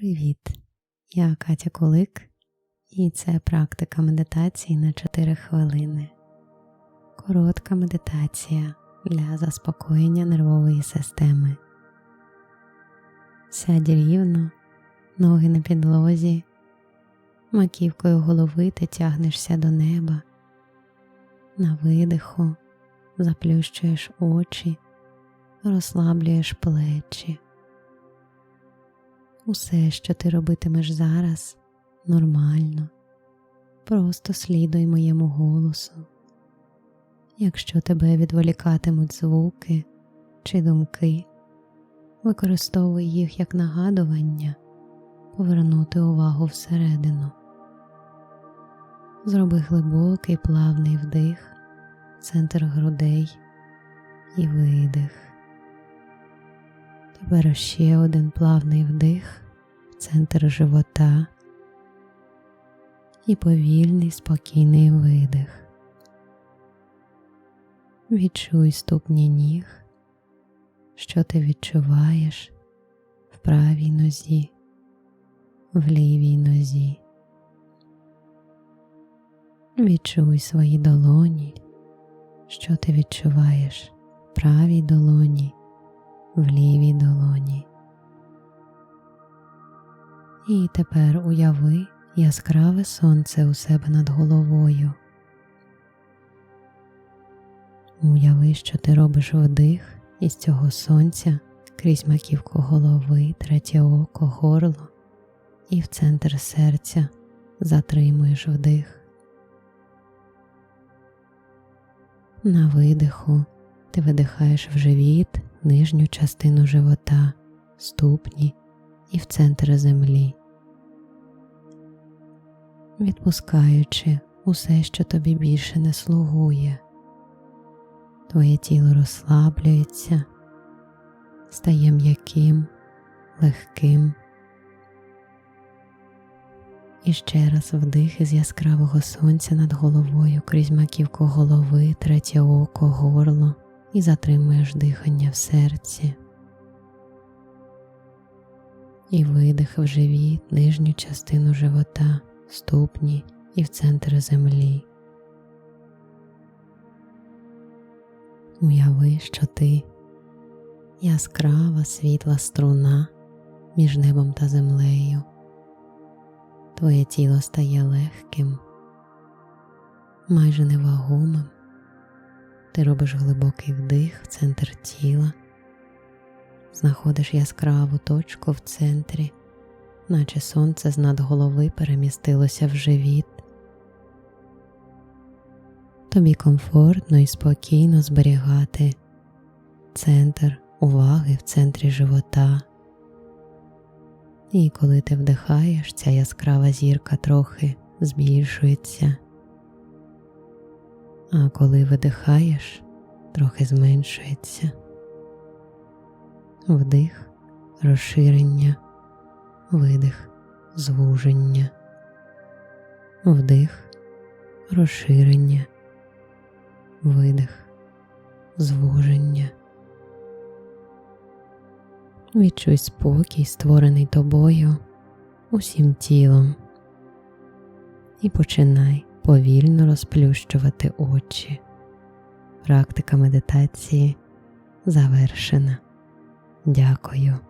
Привіт! Я Катя Кулик, і це практика медитації на 4 хвилини. Коротка медитація для заспокоєння нервової системи. Сядь рівно, ноги на підлозі, маківкою голови ти тягнешся до неба. На видиху заплющуєш очі, розслаблюєш плечі. Усе, що ти робитимеш зараз, нормально. Просто слідуй моєму голосу. Якщо тебе відволікатимуть звуки чи думки, використовуй їх як нагадування повернути увагу всередину. Зроби глибокий плавний вдих, центр грудей і видих. Тепер ще один плавний вдих центр живота і повільний спокійний видих. Відчуй ступні ніг, що ти відчуваєш в правій нозі, в лівій нозі. Відчуй свої долоні, що ти відчуваєш в правій долоні в лівій долоні. І тепер уяви яскраве сонце у себе над головою. Уяви, що ти робиш вдих із цього сонця крізь маківку голови, третє око, горло і в центр серця затримуєш вдих. На видиху ти видихаєш в живіт нижню частину живота, ступні і в центр землі, відпускаючи усе, що тобі більше не слугує, твоє тіло розслаблюється, стає м'яким, легким. І ще раз вдих із яскравого сонця над головою крізь маківку голови, третє око, горло і затримуєш дихання в серці. І видих в живіт, нижню частину живота, ступні і в центр землі. Уяви, що ти яскрава світла струна між небом та землею. Твоє тіло стає легким, майже невагомим. Ти робиш глибокий вдих в центр тіла, знаходиш яскраву точку в центрі, наче сонце з над голови перемістилося в живіт. Тобі комфортно і спокійно зберігати центр уваги в центрі живота. І коли ти вдихаєш, ця яскрава зірка трохи збільшується а коли видихаєш, трохи зменшується. Вдих, розширення, видих, звуження, вдих, розширення, видих, звуження. Відчуй спокій, створений тобою усім тілом, і починай повільно розплющувати очі. Практика медитації завершена. Дякую.